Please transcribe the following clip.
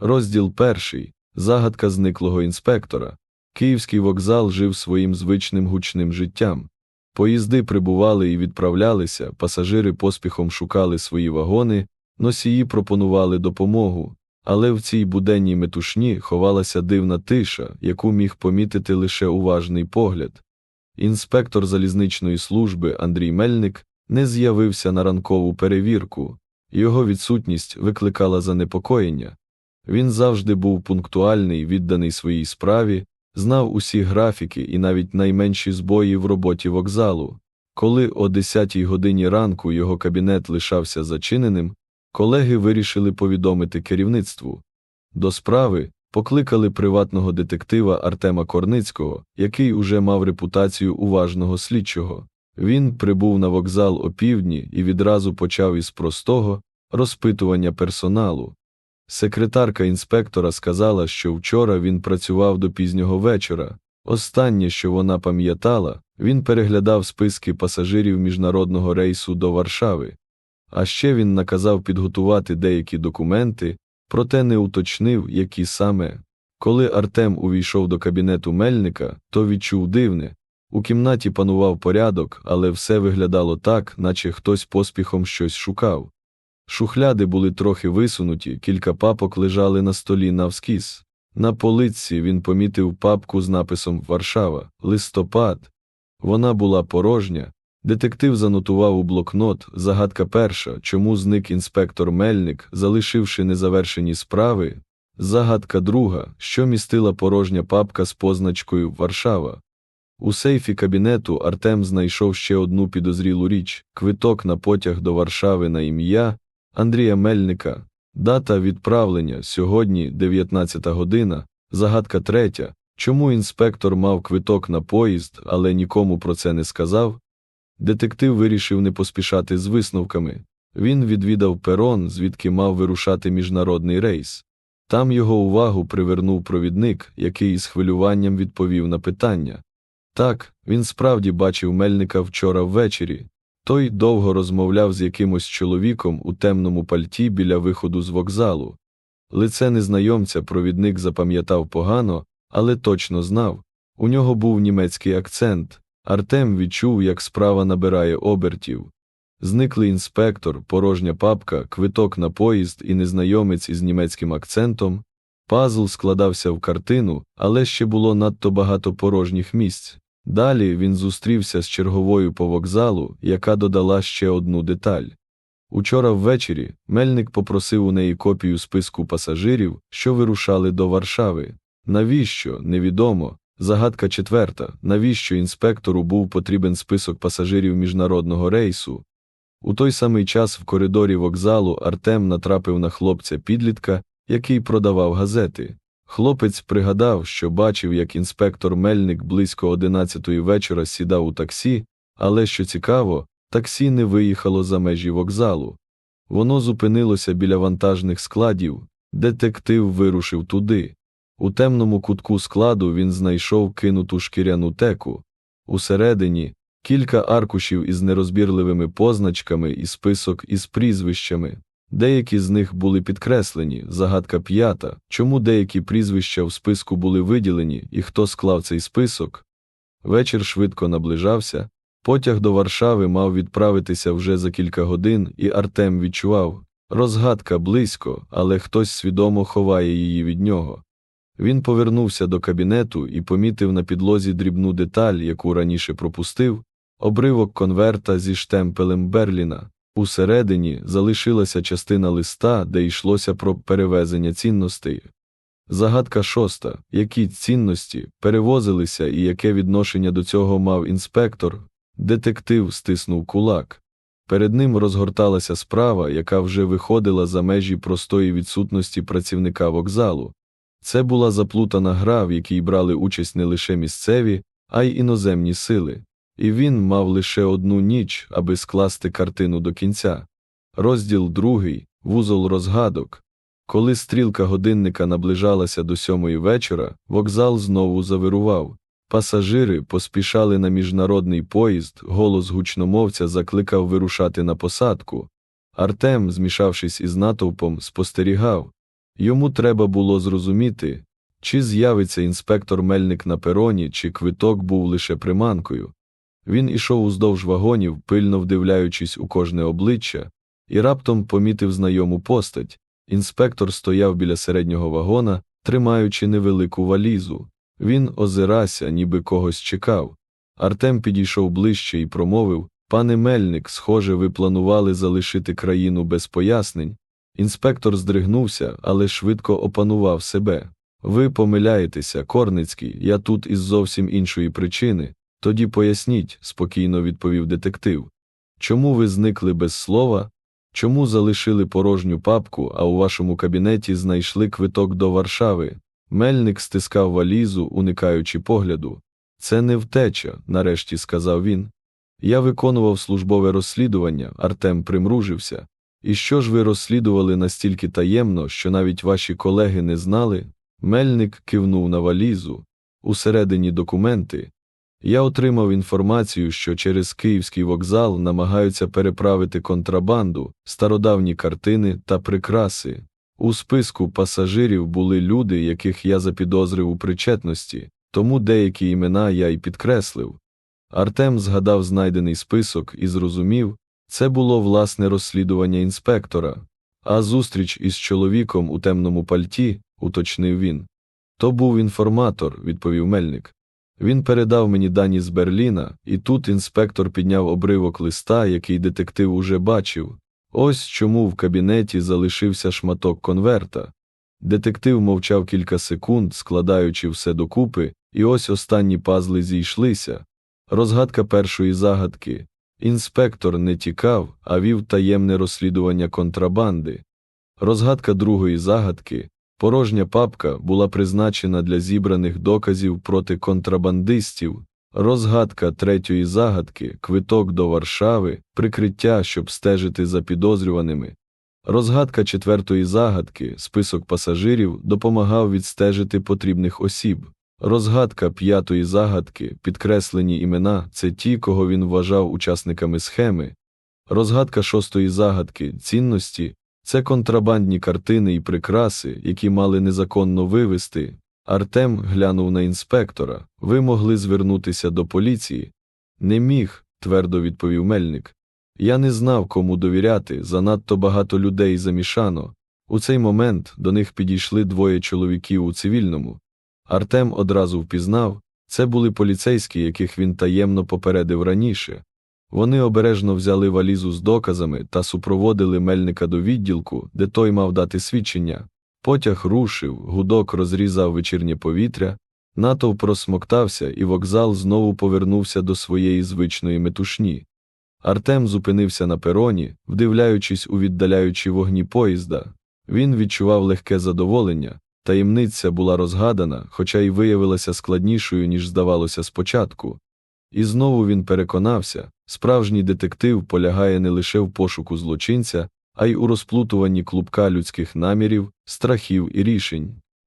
Розділ перший. Загадка зниклого інспектора. Київський вокзал жив своїм звичним гучним життям. Поїзди прибували і відправлялися, пасажири поспіхом шукали свої вагони, носії пропонували допомогу, але в цій буденній метушні ховалася дивна тиша, яку міг помітити лише уважний погляд. Інспектор залізничної служби Андрій Мельник не з'явився на ранкову перевірку, його відсутність викликала занепокоєння. Він завжди був пунктуальний, відданий своїй справі, знав усі графіки і навіть найменші збої в роботі вокзалу. Коли о 10 годині ранку його кабінет лишався зачиненим, колеги вирішили повідомити керівництву. До справи покликали приватного детектива Артема Корницького, який уже мав репутацію уважного слідчого. Він прибув на вокзал опівдні і відразу почав із простого розпитування персоналу. Секретарка інспектора сказала, що вчора він працював до пізнього вечора. Останнє, що вона пам'ятала, він переглядав списки пасажирів міжнародного рейсу до Варшави. А ще він наказав підготувати деякі документи, проте не уточнив, які саме. Коли Артем увійшов до кабінету Мельника, то відчув дивне. У кімнаті панував порядок, але все виглядало так, наче хтось поспіхом щось шукав. Шухляди були трохи висунуті, кілька папок лежали на столі навскіз. На полиці він помітив папку з написом Варшава, листопад. Вона була порожня. Детектив занотував у блокнот загадка перша, чому зник інспектор Мельник, залишивши незавершені справи. Загадка друга, що містила порожня папка з позначкою Варшава. У сейфі кабінету Артем знайшов ще одну підозрілу річ квиток на потяг до Варшави на ім'я Андрія Мельника. Дата відправлення сьогодні 19 година, загадка третя. Чому інспектор мав квиток на поїзд, але нікому про це не сказав? Детектив вирішив не поспішати з висновками. Він відвідав перон, звідки мав вирушати міжнародний рейс. Там його увагу привернув провідник, який із хвилюванням відповів на питання. Так, він справді бачив мельника вчора ввечері. Той довго розмовляв з якимось чоловіком у темному пальті біля виходу з вокзалу. Лице незнайомця провідник запам'ятав погано, але точно знав. У нього був німецький акцент. Артем відчув, як справа набирає обертів. Зниклий інспектор, порожня папка, квиток на поїзд і незнайомець із німецьким акцентом. Пазл складався в картину, але ще було надто багато порожніх місць. Далі він зустрівся з черговою по вокзалу, яка додала ще одну деталь. Учора ввечері Мельник попросив у неї копію списку пасажирів, що вирушали до Варшави. Навіщо? Невідомо. Загадка четверта. Навіщо інспектору був потрібен список пасажирів міжнародного рейсу? У той самий час в коридорі вокзалу Артем натрапив на хлопця підлітка, який продавав газети. Хлопець пригадав, що бачив, як інспектор Мельник близько одинадцятої вечора сідав у таксі, але що цікаво, таксі не виїхало за межі вокзалу. Воно зупинилося біля вантажних складів, детектив вирушив туди. У темному кутку складу він знайшов кинуту шкіряну теку. Усередині кілька аркушів із нерозбірливими позначками і список із прізвищами. Деякі з них були підкреслені, загадка п'ята, чому деякі прізвища в списку були виділені і хто склав цей список. Вечір швидко наближався, потяг до Варшави мав відправитися вже за кілька годин, і Артем відчував розгадка близько, але хтось свідомо ховає її від нього. Він повернувся до кабінету і помітив на підлозі дрібну деталь, яку раніше пропустив, обривок конверта зі штемпелем Берліна. Усередині залишилася частина листа, де йшлося про перевезення цінностей. Загадка шоста, які цінності перевозилися і яке відношення до цього мав інспектор, детектив стиснув кулак. Перед ним розгорталася справа, яка вже виходила за межі простої відсутності працівника вокзалу. Це була заплутана гра, в якій брали участь не лише місцеві, а й іноземні сили. І він мав лише одну ніч, аби скласти картину до кінця. Розділ другий, вузол розгадок. Коли стрілка годинника наближалася до сьомої вечора, вокзал знову завирував. Пасажири поспішали на міжнародний поїзд, голос гучномовця закликав вирушати на посадку. Артем, змішавшись із натовпом, спостерігав. Йому треба було зрозуміти, чи з'явиться інспектор Мельник на пероні, чи квиток був лише приманкою. Він ішов уздовж вагонів, пильно вдивляючись у кожне обличчя, і раптом помітив знайому постать. Інспектор стояв біля середнього вагона, тримаючи невелику валізу. Він озирався, ніби когось чекав. Артем підійшов ближче і промовив Пане Мельник, схоже, ви планували залишити країну без пояснень. Інспектор здригнувся, але швидко опанував себе. Ви помиляєтеся, Корницький, я тут із зовсім іншої причини. Тоді поясніть, спокійно відповів детектив. Чому ви зникли без слова? Чому залишили порожню папку, а у вашому кабінеті знайшли квиток до Варшави? Мельник стискав валізу, уникаючи погляду. Це не втеча, нарешті сказав він. Я виконував службове розслідування, Артем примружився. І що ж ви розслідували настільки таємно, що навіть ваші колеги не знали? Мельник кивнув на валізу. Усередині документи. Я отримав інформацію, що через Київський вокзал намагаються переправити контрабанду, стародавні картини та прикраси. У списку пасажирів були люди, яких я запідозрив у причетності, тому деякі імена я й підкреслив. Артем згадав знайдений список і зрозумів, це було власне розслідування інспектора, а зустріч із чоловіком у темному пальті, уточнив він. То був інформатор, відповів Мельник. Він передав мені дані з Берліна, і тут інспектор підняв обривок листа, який детектив уже бачив. Ось чому в кабінеті залишився шматок конверта. Детектив мовчав кілька секунд, складаючи все докупи, і ось останні пазли зійшлися. Розгадка першої загадки. Інспектор не тікав, а вів таємне розслідування контрабанди. Розгадка другої загадки. Порожня папка була призначена для зібраних доказів проти контрабандистів. Розгадка третьої загадки, квиток до Варшави, прикриття, щоб стежити за підозрюваними. Розгадка четвертої загадки, список пасажирів, допомагав відстежити потрібних осіб. Розгадка п'ятої загадки, підкреслені імена це ті, кого він вважав учасниками схеми. Розгадка шостої загадки, цінності це контрабандні картини і прикраси, які мали незаконно вивезти. Артем глянув на інспектора. Ви могли звернутися до поліції. Не міг, твердо відповів Мельник. Я не знав, кому довіряти, занадто багато людей замішано. У цей момент до них підійшли двоє чоловіків у цивільному. Артем одразу впізнав це були поліцейські, яких він таємно попередив раніше. Вони обережно взяли валізу з доказами та супроводили мельника до відділку, де той мав дати свідчення. Потяг рушив, гудок розрізав вечірнє повітря, натовп розсмоктався, і вокзал знову повернувся до своєї звичної метушні. Артем зупинився на пероні, вдивляючись у віддаляючі вогні поїзда. Він відчував легке задоволення. Таємниця була розгадана, хоча й виявилася складнішою, ніж здавалося спочатку. І знову він переконався справжній детектив полягає не лише в пошуку злочинця, а й у розплутуванні клубка людських намірів, страхів і рішень.